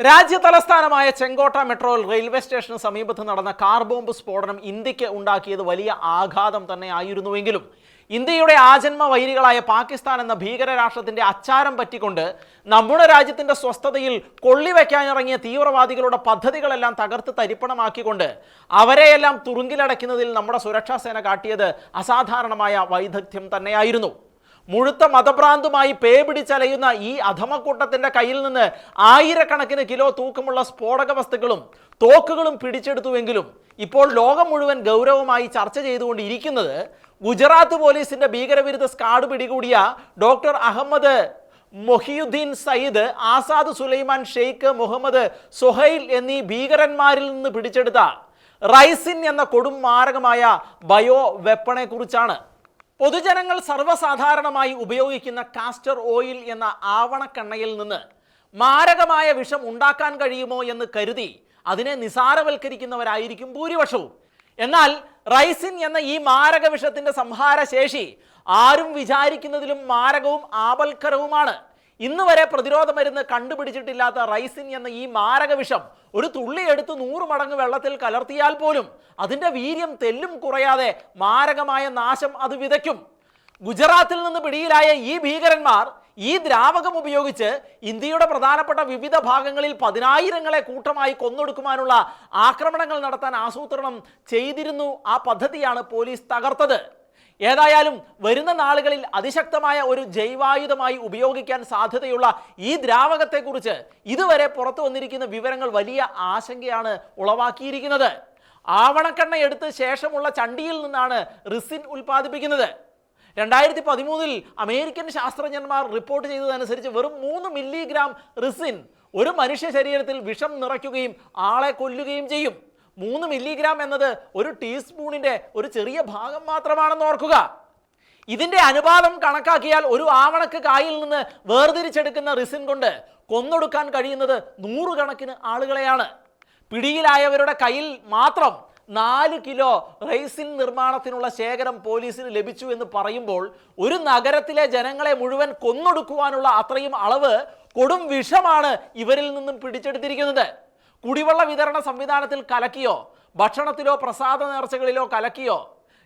രാജ്യ തലസ്ഥാനമായ ചെങ്കോട്ട metro railway സ്റ്റേഷന് സമീപത്ത് നടന്ന കാർ ബോംബ് സ്ഫോടനം ഇന്ത്യയ്ക്ക് ഉണ്ടാക്കിയത് വലിയ ആഘാതം തന്നെ ആയിരുന്നുവെങ്കിലും ഇന്ത്യയുടെ ആജന്മ വൈരികളായ പാകിസ്ഥാൻ എന്ന ഭീകരരാഷ്ട്രത്തിന്റെ അച്ചാരം പറ്റിക്കൊണ്ട് നമ്മുടെ രാജ്യത്തിന്റെ സ്വസ്ഥതയിൽ കൊള്ളിവെക്കാനിറങ്ങിയ തീവ്രവാദികളുടെ പദ്ധതികളെല്ലാം തകർത്ത് തരിപ്പണമാക്കിക്കൊണ്ട് അവരെയെല്ലാം തുറുങ്കിലടയ്ക്കുന്നതിൽ നമ്മുടെ സുരക്ഷാ സേന കാട്ടിയത് അസാധാരണമായ വൈദഗ്ധ്യം തന്നെയായിരുന്നു. മുഴുത്ത മതഭ്രാന്തുമായി പേ പിടിച്ചലയുന്ന ഈ അധമക്കൂട്ടത്തിന്റെ കയ്യിൽ നിന്ന് ആയിരക്കണക്കിന് കിലോ തൂക്കമുള്ള സ്ഫോടക വസ്തുക്കളും തോക്കുകളും പിടിച്ചെടുത്തുവെങ്കിലും ഇപ്പോൾ ലോകം മുഴുവൻ ഗൗരവമായി ചർച്ച ചെയ്തുകൊണ്ടിരിക്കുന്നത് ഗുജറാത്ത് പോലീസിന്റെ ഭീകരവിരുദ്ധ സ്കാഡ് പിടികൂടിയ ഡോക്ടർ അഹമ്മദ് മൊഹിയുദ്ദീൻ സയ്യിദ് ആസാദ് സുലൈമാൻ ഷെയ്ഖ് മുഹമ്മദ് സുഹൈൽ എന്നീ ഭീകരന്മാരിൽ നിന്ന് പിടിച്ചെടുത്ത റൈസിൻ എന്ന കൊടും മാരകമായ ബയോ വെപ്പണെ കുറിച്ചാണ് പൊതുജനങ്ങൾ സർവസാധാരണമായി ഉപയോഗിക്കുന്ന കാസ്റ്റർ ഓയിൽ എന്ന ആവണക്കെണ്ണയിൽ നിന്ന് മാരകമായ വിഷം ഉണ്ടാക്കാൻ കഴിയുമോ എന്ന് കരുതി അതിനെ നിസാരവൽക്കരിക്കുന്നവരായിരിക്കും ഭൂരിപക്ഷവും. എന്നാൽ റൈസിൻ എന്ന ഈ മാരക വിഷത്തിന്റെ സംഹാര ശേഷി ആരും വിചാരിക്കുന്നതിലും മാരകവും ആപൽക്കരവുമാണ്. ഇന്ന് വരെ പ്രതിരോധ മരുന്ന് കണ്ടുപിടിച്ചിട്ടില്ലാത്ത റൈസിൻ എന്ന ഈ മാരക വിഷം ഒരു തുള്ളി എടുത്ത് നൂറ് മടങ്ങ് വെള്ളത്തിൽ കലർത്തിയാൽ പോലും അതിന്റെ വീര്യം തെല്ലും കുറയാതെ മാരകമായ നാശം അത് വിതയ്ക്കും. ഗുജറാത്തിൽ നിന്ന് പിടിയിലായ ഈ ഭീകരന്മാർ ഈ ദ്രാവകം ഉപയോഗിച്ച് ഇന്ത്യയുടെ പ്രധാനപ്പെട്ട വിവിധ ഭാഗങ്ങളിൽ പതിനായിരങ്ങളെ കൂട്ടമായി കൊന്നൊടുക്കുവാനുള്ള ആക്രമണങ്ങൾ നടത്താൻ ആസൂത്രണം ചെയ്തിരുന്നു ആ പദ്ധതിയാണ് പോലീസ് തകർത്തത്. ഏതായാലും വരുന്ന നാളുകളിൽ അതിശക്തമായ ഒരു ജൈവായുധമായി ഉപയോഗിക്കാൻ സാധ്യതയുള്ള ഈ ദ്രാവകത്തെക്കുറിച്ച് ഇതുവരെ പുറത്തു വന്നിരിക്കുന്ന വിവരങ്ങൾ വലിയ ആശങ്കയാണ് ഉളവാക്കിയിരിക്കുന്നത്. ആവണക്കെണ്ണ എടുത്ത് ശേഷമുള്ള ചണ്ടിയിൽ നിന്നാണ് റിസിൻ ഉൽപ്പാദിപ്പിക്കുന്നത്. രണ്ടായിരത്തി പതിമൂന്നിൽ അമേരിക്കൻ ശാസ്ത്രജ്ഞന്മാർ റിപ്പോർട്ട് ചെയ്തതനുസരിച്ച് വെറും മൂന്ന് മില്ലിഗ്രാം റിസിൻ ഒരു മനുഷ്യ ശരീരത്തിൽ വിഷം നിറയ്ക്കുകയും ആളെ കൊല്ലുകയും ചെയ്യും. മൂന്ന് മില്ലിഗ്രാം എന്നത് ഒരു ടീസ്പൂണിന്റെ ഒരു ചെറിയ ഭാഗം മാത്രമാണെന്ന് ഓർക്കുക. ഇതിന്റെ അനുപാതം കണക്കാക്കിയാൽ ഒരു ആവണക്ക് കായിൽ നിന്ന് വേർതിരിച്ചെടുക്കുന്ന റിസിൻ കൊണ്ട് കൊന്നൊടുക്കാൻ കഴിയുന്നത് നൂറുകണക്കിന് ആളുകളെയാണ്. പിടിയിലായവരുടെ കയ്യിൽ മാത്രം നാല് കിലോ റൈസിൻ നിർമ്മാണത്തിനുള്ള ശേഖരം പോലീസിന് ലഭിച്ചു എന്ന് പറയുമ്പോൾ ഒരു നഗരത്തിലെ ജനങ്ങളെ മുഴുവൻ കൊന്നൊടുക്കുവാനുള്ള അത്രയും അളവ് കൊടും വിഷമാണ് ഇവരിൽ നിന്നും പിടിച്ചെടുത്തിരിക്കുന്നത്. കുടിവെള്ള വിതരണ സംവിധാനത്തിൽ കലക്കിയോ? ഭക്ഷണത്തിലോ പ്രസാദ നേർച്ചകളിലോ കലക്കിയോ?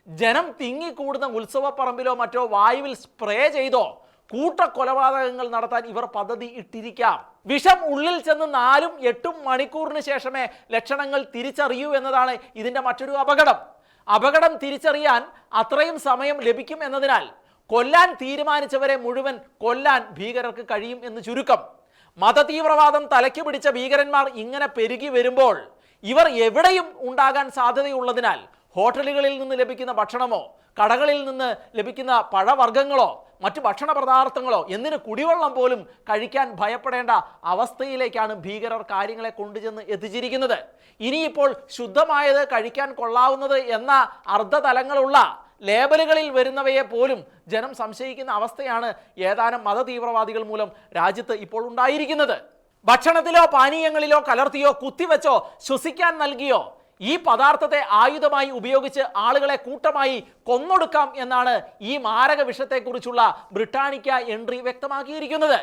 ജനം തിങ്ങിക്കൂടുന്ന ഉത്സവപ്പറമ്പിലോ മറ്റോ വായുവിൽ സ്പ്രേ ചെയ്തോ? കൂട്ടക്കൊലപാതകങ്ങൾ നടത്താൻ ഇവർ പദ്ധതി ഇട്ടിരിക്കാം. വിഷം ഉള്ളിൽ ചെന്ന് നാലും എട്ടും മണിക്കൂറിന് ശേഷമേ ലക്ഷണങ്ങൾ തിരിച്ചറിയൂ എന്നതാണ് ഇതിന്റെ മറ്റൊരു അപകടം. അപകടം തിരിച്ചറിയാൻ അത്രയും സമയം ലഭിക്കും എന്നതിനാൽ കൊല്ലാൻ തീരുമാനിച്ചവരെ മുഴുവൻ കൊല്ലാൻ ഭീകരർക്ക് കഴിയും എന്ന് ചുരുക്കം. മതതീവ്രവാദം തലയ്ക്ക് പിടിച്ച ഭീകരന്മാർ ഇങ്ങനെ പെരുകി വരുമ്പോൾ ഇവർ എവിടെയും ഉണ്ടാകാൻ സാധ്യതയുള്ളതിനാൽ ഹോട്ടലുകളിൽ നിന്ന് ലഭിക്കുന്ന ഭക്ഷണമോ കടകളിൽ നിന്ന് ലഭിക്കുന്ന പഴവർഗങ്ങളോ മറ്റ് ഭക്ഷണ പദാർത്ഥങ്ങളോ എന്തിന് കുടിവെള്ളം പോലും കഴിക്കാൻ ഭയപ്പെടേണ്ട അവസ്ഥയിലേക്കാണ് ഭീകരർ കാര്യങ്ങളെ കൊണ്ടുചെന്ന് എത്തിച്ചിരിക്കുന്നത്. ഇനിയിപ്പോൾ ശുദ്ധമായത് കഴിക്കാൻ കൊള്ളാവുന്നത് എന്ന അർദ്ധതലങ്ങളുള്ള ലേബലുകളിൽ വരുന്നവയെ പോലും ജനം സംശയിക്കുന്ന അവസ്ഥയാണ് ഏതാനും മതതീവ്രവാദികൾ മൂലം രാജ്യത്ത് ഇപ്പോൾ ഉണ്ടായിരിക്കുന്നത്. ഭക്ഷണത്തിലോ പാനീയങ്ങളിലോ കലർത്തിയോ കുത്തിവെച്ചോ ശ്വസിക്കാൻ നൽകിയോ ഈ പദാർത്ഥത്തെ ആയുധമായി ഉപയോഗിച്ച് ആളുകളെ കൂട്ടമായി കൊന്നൊടുക്കാം എന്നാണ് ഈ മാരക വിഷത്തെക്കുറിച്ചുള്ള ബ്രിട്ടാനിക്ക എൻട്രി വ്യക്തമാക്കിയിരിക്കുന്നത്.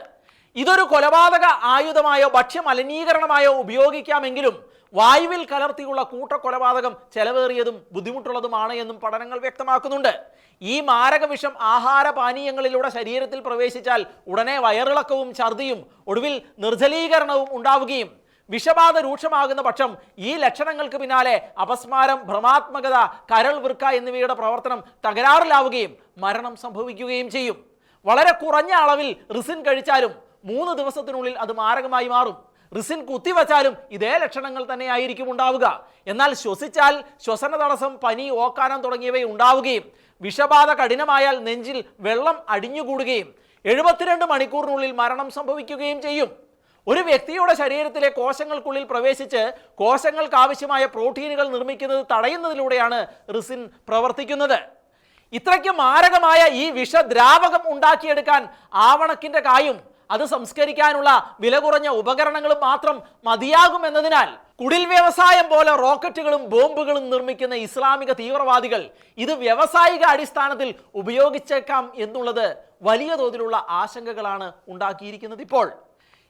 ഇതൊരു കൊലപാതക ആയുധമായോ ഭക്ഷ്യ മലിനീകരണമായോ ഉപയോഗിക്കാമെങ്കിലും വായുവിൽ കലർത്തിയുള്ള കൂട്ടക്കൊലപാതകം ചെലവേറിയതും ബുദ്ധിമുട്ടുള്ളതുമാണ് എന്നും പഠനങ്ങൾ വ്യക്തമാക്കുന്നുണ്ട്. ഈ മാരക വിഷം ആഹാര പാനീയങ്ങളിലൂടെ ശരീരത്തിൽ പ്രവേശിച്ചാൽ ഉടനെ വയറിളക്കവും ഛർദിയും ഒടുവിൽ നിർജലീകരണവും ഉണ്ടാവുകയും വിഷബാധ രൂക്ഷമാകുന്ന പക്ഷം ഈ ലക്ഷണങ്ങൾക്ക് പിന്നാലെ അപസ്മാരം ഭ്രമാത്മകത കരൾ വൃക്ക എന്നിവയുടെ പ്രവർത്തനം തകരാറിലാവുകയും മരണം സംഭവിക്കുകയും ചെയ്യും. വളരെ കുറഞ്ഞ അളവിൽ റിസിൻ കഴിച്ചാലും മൂന്ന് ദിവസത്തിനുള്ളിൽ അത് മാരകമായി മാറും. റിസിൻ കുത്തിവച്ചാലും ഇതേ ലക്ഷണങ്ങൾ തന്നെയായിരിക്കും ഉണ്ടാവുക. എന്നാൽ ശ്വസിച്ചാൽ ശ്വസന തടസ്സം പനി ഓക്കാനം തുടങ്ങിയവ ഉണ്ടാവുകയും വിഷബാധ കഠിനമായാൽ നെഞ്ചിൽ വെള്ളം അടിഞ്ഞുകൂടുകയും എഴുപത്തിരണ്ട് മണിക്കൂറിനുള്ളിൽ മരണം സംഭവിക്കുകയും ചെയ്യും. ഒരു വ്യക്തിയുടെ ശരീരത്തിലെ കോശങ്ങൾക്കുള്ളിൽ പ്രവേശിച്ച് കോശങ്ങൾക്ക് ആവശ്യമായ പ്രോട്ടീനുകൾ നിർമ്മിക്കുന്നത് തടയുന്നതിലൂടെയാണ് റിസിൻ പ്രവർത്തിക്കുന്നത്. ഇത്രയ്ക്ക് മാരകമായ ഈ വിഷദ്രാവകം ഉണ്ടാക്കിയെടുക്കാൻ ആവണക്കിന്റെ കായും അത് സംസ്കരിക്കാനുള്ള വില കുറഞ്ഞ ഉപകരണങ്ങളും മാത്രം മതിയാകുമെന്നതിനാൽ കുടിൽ വ്യവസായം പോലെ റോക്കറ്റുകളും ബോംബുകളും നിർമ്മിക്കുന്ന ഇസ്ലാമിക തീവ്രവാദികൾ ഇത് വ്യവസായിക അടിസ്ഥാനത്തിൽ ഉപയോഗിച്ചേക്കാം എന്നുള്ളത് വലിയ തോതിലുള്ള ആശങ്കകളാണ് ഉണ്ടാക്കിയിരിക്കുന്നത് ഇപ്പോൾ.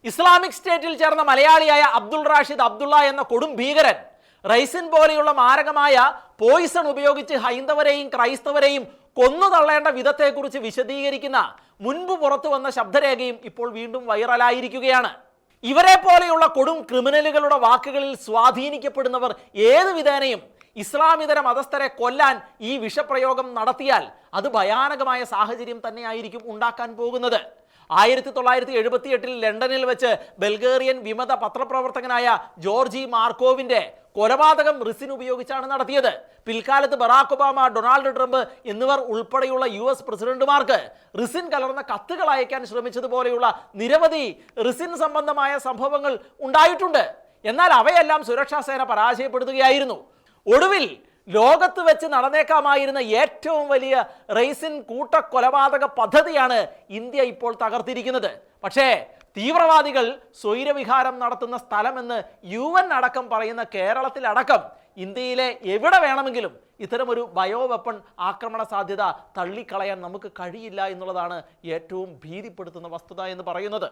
ഇസ്ലാമിക് സ്റ്റേറ്റിൽ ചേർന്ന മലയാളിയായ അബ്ദുൾ റാഷിദ് അബ്ദുള്ള എന്ന കൊടും ഭീകരൻ റൈസിൻ പോലെയുള്ള മാരകമായ പോയിസൺ ഉപയോഗിച്ച് ഹൈന്ദവരെയും ക്രൈസ്തവരെയും കൊന്നു തള്ളേണ്ട വിധത്തെക്കുറിച്ച് വിശദീകരിക്കുന്ന മുൻപ് പുറത്തു വന്ന ശബ്ദരേഖയും ഇപ്പോൾ വീണ്ടും വൈറലായിരിക്കുകയാണ്. ഇവരെ പോലെയുള്ള കൊടും ക്രിമിനലുകളുടെ വാക്കുകളിൽ സ്വാധീനിക്കപ്പെടുന്നവർ ഏത് വിധേനയും ഇസ്ലാമിതര മതസ്ഥരെ കൊല്ലാൻ ഈ വിഷപ്രയോഗം നടത്തിയാൽ അത് ഭയാനകമായ സാഹചര്യം തന്നെയായിരിക്കും ഉണ്ടാക്കാൻ പോകുന്നത്. ആയിരത്തി തൊള്ളായിരത്തി എഴുപത്തി എട്ടിൽ ലണ്ടനിൽ വെച്ച് ബൽഗേറിയൻ വിമത പത്രപ്രവർത്തകനായ ജോർജി മാർക്കോവിന്റെ കൊലപാതകം റിസിൻ ഉപയോഗിച്ചാണ് നടത്തിയത്. പിൽക്കാലത്ത് ബറാക് ഒബാമ ഡൊണാൾഡ് ട്രംപ് എന്നിവർ ഉൾപ്പെടെയുള്ള യു എസ് പ്രസിഡന്റുമാർക്ക് റിസിൻ കലർന്ന കത്തുകൾ അയക്കാൻ ശ്രമിച്ചതുപോലെയുള്ള നിരവധി റിസിൻ സംബന്ധമായ സംഭവങ്ങൾ ഉണ്ടായിട്ടുണ്ട്. എന്നാൽ അവയെല്ലാം സുരക്ഷാ സേന പരാജയപ്പെടുത്തുകയായിരുന്നു. ഒടുവിൽ ലോകത്ത് വെച്ച് നടന്നേക്കാമായിരുന്ന ഏറ്റവും വലിയ റെയ്സിൻ കൂട്ടക്കൊലപാതക പദ്ധതിയാണ് ഇന്ത്യ ഇപ്പോൾ തകർത്തിരിക്കുന്നത്. പക്ഷേ തീവ്രവാദികൾ സ്വൈരവിഹാരം നടത്തുന്ന സ്ഥലമെന്ന് യു എൻ അടക്കം പറയുന്ന കേരളത്തിലടക്കം ഇന്ത്യയിലെ എവിടെ വേണമെങ്കിലും ഇത്തരമൊരു ബയോ വെപ്പൺ ആക്രമണ സാധ്യത തള്ളിക്കളയാൻ നമുക്ക് കഴിയില്ല എന്നുള്ളതാണ് ഏറ്റവും ഭീതിപ്പെടുത്തുന്ന വസ്തുത എന്ന് പറയുന്നത്.